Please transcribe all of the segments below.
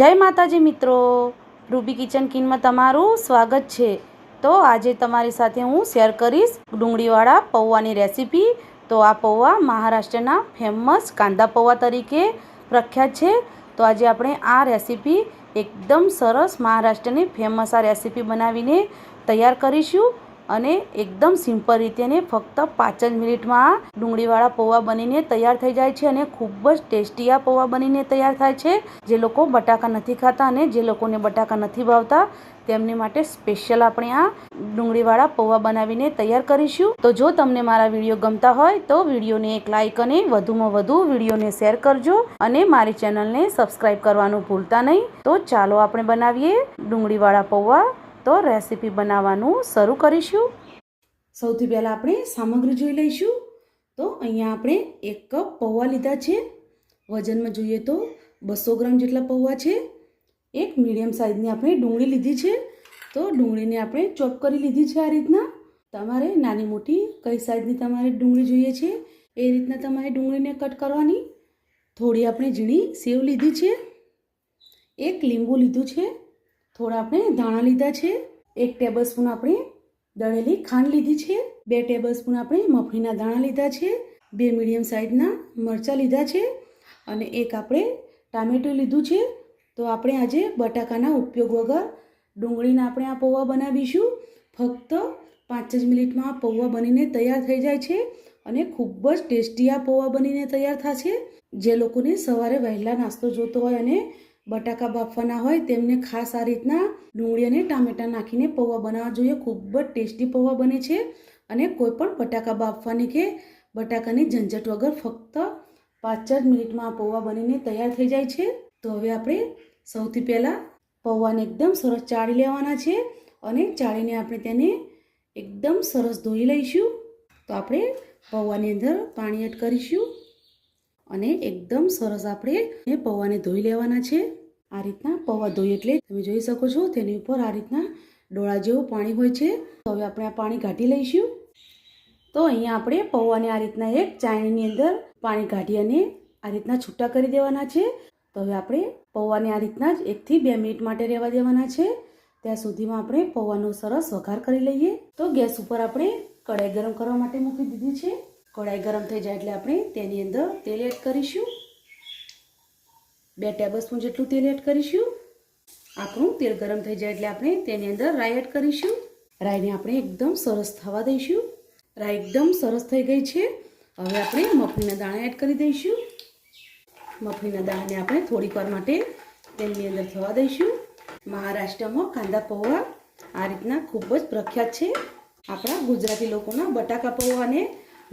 જય માતાજી મિત્રો. રૂબી કિચન કિનમાં તમારું સ્વાગત છે. તો આજે તમારી સાથે હું શેર કરીશ ડુંગળીવાળા પૌવાની રેસીપી. તો આ પૌવા મહારાષ્ટ્રના ફેમસ કાંદા પૌવા તરીકે પ્રખ્યાત છે. તો આજે આપણે આ રેસીપી એકદમ સરસ મહારાષ્ટ્રની ફેમસ આ રેસીપી બનાવીને તૈયાર કરીશું. અને એકદમ સિમ્પલ રીતે ને ફક્ત પાંચ જ મિનિટમાં ડુંગળીવાળા પૌવા બનીને તૈયાર થઈ જાય છે અને ખૂબ જ ટેસ્ટી આ પૌવા બનીને તૈયાર થાય છે. જે લોકો બટાકા નથી ખાતા અને જે લોકોને બટાકા નથી ભાવતા, તેમની માટે સ્પેશિયલ આપણે આ ડુંગળીવાળા પૌવા બનાવીને તૈયાર કરીશું. તો જો તમને મારા વીડિયો ગમતા હોય, તો વિડીયોને એક લાઇક અને વધુમાં વધુ વિડીયોને શેર કરજો અને મારી ચેનલને સબસ્ક્રાઈબ કરવાનું ભૂલતા નહીં. તો ચાલો આપણે બનાવીએ ડુંગળીવાળા પૌવા. તો રેસીપી બનાવવાનું શરૂ કરીશું. સૌથી પહેલાં આપણે સામગ્રી જોઈ લઈશું. તો અહીંયા આપણે એક કપ પૌવા લીધા છે. વજનમાં જોઈએ તો બસો ગ્રામ જેટલા પૌવા છે. એક મીડિયમ સાઇઝની આપણે ડુંગળી લીધી છે. તો ડુંગળીને આપણે ચોપ કરી લીધી છે આ રીતના. તમારે નાની મોટી કઈ સાઇઝની તમારે ડુંગળી જોઈએ છે, એ રીતના તમારે ડુંગળીને કટ કરવાની. થોડી આપણે ઝીણી સેવ લીધી છે. એક લીંબુ લીધું છે. થોડા આપણે ધાણા લીધા છે. એક ટેબલ સ્પૂન આપણે દળેલી ખાંડ લીધી છે. બે ટેબલ સ્પૂન આપણે મફળીના દાણા લીધા છે. બે મીડિયમ સાઇઝના મરચાં લીધા છે. અને એક આપણે ટામેટું લીધું છે. તો આપણે આજે બટાકાના ઉપયોગ વગર ડુંગળીના આપણે આ પૌવા બનાવીશું. ફક્ત પાંચ જ મિનિટમાં પૌવા બનીને તૈયાર થઈ જાય છે અને ખૂબ જ ટેસ્ટી આ પૌવા બનીને તૈયાર થશે. જે લોકોને સવારે વહેલા નાસ્તો જોતો હોય અને બટાકા બાફવાના હોય તેમને ખાસ આ રીતના ડુંગળી અને ટામેટાં નાખીને પૌવા બનાવવા જોઈએ. ખૂબ જ ટેસ્ટી પૌવા બને છે અને કોઈ પણ બટાકા બાફવાની કે બટાકાની ઝંઝટ વગર ફક્ત પાંચ જ મિનિટમાં આ પૌવા બનીને તૈયાર થઈ જાય છે. તો હવે આપણે સૌથી પહેલાં પૌવાને એકદમ સરસ ચાળી લેવાના છે અને ચાળીને આપણે તેને એકદમ સરસ ધોઈ લઈશું. તો આપણે પૌવાની અંદર પાણી એડ કરીશું. અને એકદમ સરસ આપણે પૌવાને ધોઈ લેવાના છે. આ રીતના પૌવા ધોઈ એટલે તમે જોઈ શકો છો તેની ઉપર આ રીતના ડોળા જેવું પાણી હોય છે. તો હવે આપણે આ પાણી કાઢી લઈશું. તો અહીંયા આપણે પૌવાને આ રીતના એક ચાણીની અંદર પાણી કાઢી અને આ રીતના છૂટા કરી દેવાના છે. તો હવે આપણે પૌવાને આ રીતના જ એકથી બે મિનિટ માટે રહેવા દેવાના છે. ત્યાં સુધીમાં આપણે પૌવાનો સરસ વઘાર કરી લઈએ. તો ગેસ ઉપર આપણે કઢાઈ ગરમ કરવા માટે મૂકી દીધી છે. કઢાઈ ગરમ થઈ જાય એટલે આપણે તેની અંદર તેલ એડ કરીશું. બે ટેબલ જેટલું તેલ એડ કરીશું. આપણું તેલ ગરમ થઈ જાય એટલે આપણે તેની અંદર રાઈ એડ કરીશું. રાઈને આપણે એકદમ સરસ થવા દઈશું. રાઈ એકદમ સરસ થઈ ગઈ છે. હવે આપણે મફળીના દાણા એડ કરી દઈશું. મફળીના દાણાને આપણે થોડીક વાર માટે તેલની અંદર થવા દઈશું. મહારાષ્ટ્રમાં કાંદા પૌવા આ રીતના ખૂબ જ પ્રખ્યાત છે. આપણા ગુજરાતી લોકોના બટાકા પૌવા અને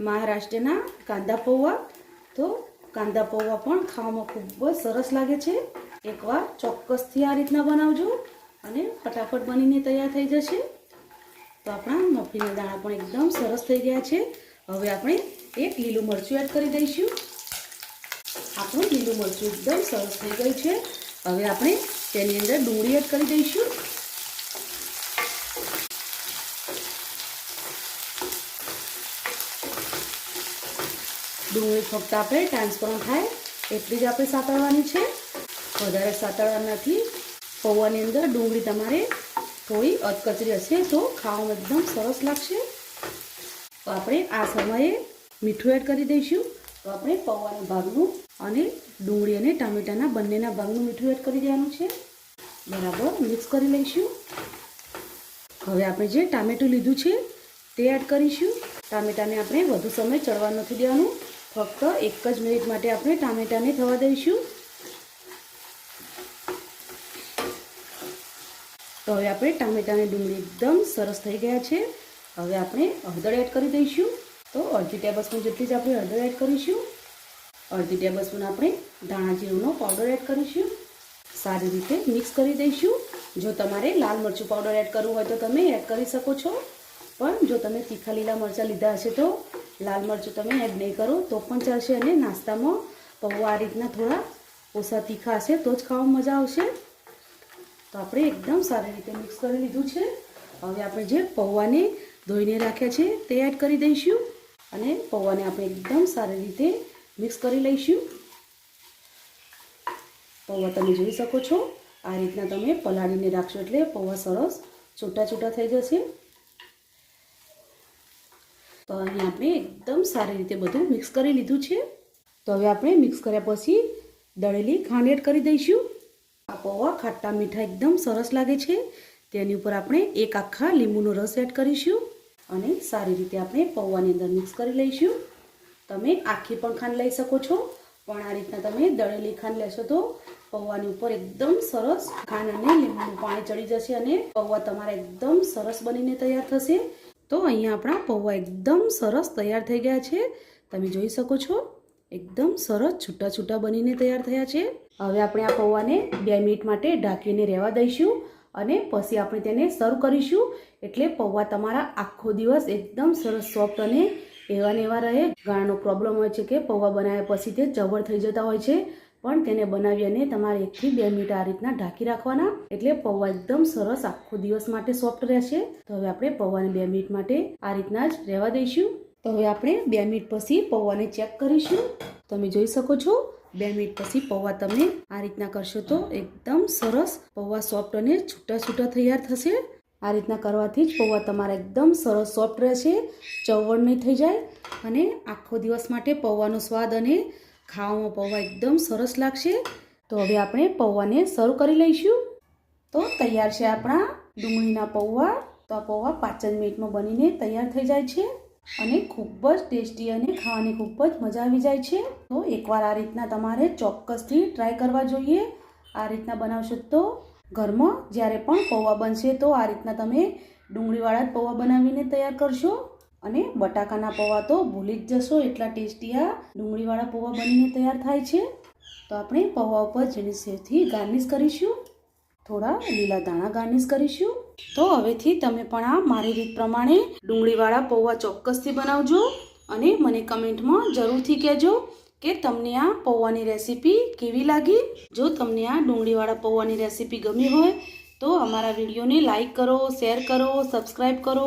મહારાષ્ટ્રના કાંદા પૌવા. તો કાંદા પૌવા પણ ખાવામાં ખૂબ જ સરસ લાગે છે. એકવાર ચોક્કસથી આ રીતના બનાવજો અને ફટાફટ બનીને તૈયાર થઈ જશે. તો આપણા મફીના દાણા પણ એકદમ સરસ થઈ ગયા છે. હવે આપણે એક લીલું મરચું એડ કરી દઈશું. આપણું લીલું મરચું એકદમ સરસ થઈ ગયું છે. હવે આપણે તેની અંદર ડુંગળી એડ કરી દઈશું. ડુંગળી ફક્ત આપણે ટ્રાન્સપરન્ટ થાય એટલી જ આપણે સાતળવાની છે. વધારે સાતળવા નથી. પૌવાની અંદર ડુંગળી તમારે થોડી અધકચરી હશે તો ખાવામાં એકદમ સરસ લાગશે. તો આપણે આ સમયે મીઠું એડ કરી દઈશું. તો આપણે પૌવાના ભાગનું અને ડુંગળી અને ટામેટાના બંનેના ભાગનું મીઠું એડ કરી દેવાનું છે. બરાબર મિક્સ કરી લઈશું. હવે આપણે જે ટામેટું લીધું છે તે એડ કરીશું. ટામેટાને આપણે વધુ સમય ચડવા નથી દેવાનું. ફક્ત એક જ મિનિટ માટે આપણે ટામેટાને થવા દઈશું. તો હવે આપણે ટામેટાની ડુંગળી એકદમ સરસ થઈ ગયા છે. હવે આપણે હળદર એડ કરી દઈશું. તો અડધી ટેબલ જેટલી જ આપણે હળદર એડ કરીશું. અડધી ટેબલ આપણે ધાણા જીરુંનો પાવડર એડ કરીશું. સારી રીતે મિક્સ કરી દઈશું. જો તમારે લાલ મરચું પાવડર એડ કરવું હોય તો તમે એડ કરી શકો છો. પણ જો તમે તીખા લીલા મરચાં લીધા હશે તો લાલ મરચું તમે એડ નહીં કરો, તો પણ ચાલશે અને નાસ્તામાં પૌવા આ રીતના થોડા ઓછા તીખા હશે, તો જ ખાવામાં મજા આવશે. તો આપણે એકદમ સારી રીતે મિક્સ કરી લીધું છે. હવે આપણે જે પૌવાને ધોઈને રાખ્યા છે, તે એડ કરી દઈશું અને પૌવાને આપણે એકદમ સારી રીતે મિક્સ કરી લઈશું. પૌવા તમે જોઈ શકો છો, આ રીતના તમે પલાળીને રાખશો એટલે પૌવા સરસ છૂટા છૂટા થઈ જશે. તો અહીં આપણે એકદમ સારી રીતે બધું મિક્સ કરી લીધું છે. તો હવે આપણે મિક્સ કર્યા પછી દળેલી ખાંડ એડ કરી દઈશું. આ પૌવા ખાટા મીઠા એકદમ સરસ લાગે છે. તેની ઉપર આપણે એક આખા લીંબુનો રસ એડ કરીશું અને સારી રીતે આપણે પૌવાની અંદર મિક્સ કરી લઈશું. તમે આખી પણ ખાંડ લઈ શકો છો. પણ આ રીતના તમે દળેલી ખાંડ લેશો તો પૌવાની ઉપર એકદમ સરસ ખાંડ અને લીંબુનું પાણી ચડી જશે અને પૌવા તમારા એકદમ સરસ બનીને તૈયાર થશે. તો અહીંયા આપણા પૌવા એકદમ સરસ તૈયાર થઈ ગયા છે. તમે જોઈ શકો છો, એકદમ સરસ છૂટા છૂટા બનીને તૈયાર થયા છે. હવે આપણે આ પૌવાને બે મિનિટ માટે ઢાંકીને રહેવા દઈશું અને પછી આપણે તેને સર્વ કરીશું. એટલે પૌવા તમારા આખો દિવસ એકદમ સરસ સોફ્ટ અને એવા ને એવા રહે. ગાળાનો પ્રોબ્લેમ હોય છે કે પૌવા બનાવ્યા પછી તે ચવળ થઈ જતા હોય છે. પણ તેને બનાવી અને તમારે એકથી બે મિનિટ આ રીતના ઢાંકી રાખવાના. એટલે પૌવા એકદમ સરસ આખો દિવસ માટે સોફ્ટ રહેશે. તો હવે આપણે પૌવાને બે મિનિટ માટે આ રીતના જ રહેવા દઈશું. તો હવે આપણે બે મિનિટ પછી પૌવાને ચેક કરીશું. તમે જોઈ શકો છો, બે મિનિટ પછી પૌવા તમે આ રીતના કરશો તો એકદમ સરસ પૌવા સોફ્ટ અને છૂટા છૂટા તૈયાર થશે. આ રીતના કરવાથી જ પૌવા તમારા એકદમ સરસ સોફ્ટ રહેશે ચવડ નહીં થઈ જાય અને આખો દિવસ માટે પૌવાનો સ્વાદ અને ખાવામાં પૌવા એકદમ સરસ લાગશે. તો હવે આપણે પૌવાને સર્વ કરી લઈશું. તો તૈયાર છે આપણા ડુંગળીના પૌવા. તો આ પૌવા પાંચ જ મિનિટમાં બનીને તૈયાર થઈ જાય છે અને ખૂબ જ ટેસ્ટી અને ખાવાની ખૂબ જ મજા આવી જાય છે. તો એકવાર આ રીતના તમારે ચોક્કસથી ટ્રાય કરવા જોઈએ. આ રીતના બનાવશો તો ઘરમાં જ્યારે પણ પૌવા બનશે તો આ રીતના તમે ડુંગળીવાળા જ પૌવા બનાવીને તૈયાર કરશો. અને બટાકાના પૌવા તો ભૂલી જ જશો, એટલા ટેસ્ટી આ ડુંગળીવાળા પૌવા બનીને તૈયાર થાય છે. તો આપણે પૌવા ઉપર ઝીણી સેવથી ગાર્નિશ કરીશું. થોડા લીલા દાણા ગાર્નિશ કરીશું. તો હવેથી તમે પણ આ મારી રીત પ્રમાણે ડુંગળીવાળા પૌવા ચોક્કસથી બનાવજો અને મને કમેન્ટમાં જરૂરથી કહેજો કે તમને આ પૌવાની રેસીપી કેવી લાગી. જો તમને આ ડુંગળીવાળા પૌવાની રેસીપી ગમી હોય તો અમારા વિડીયોને લાઇક કરો, શેર કરો, સબસ્ક્રાઈબ કરો.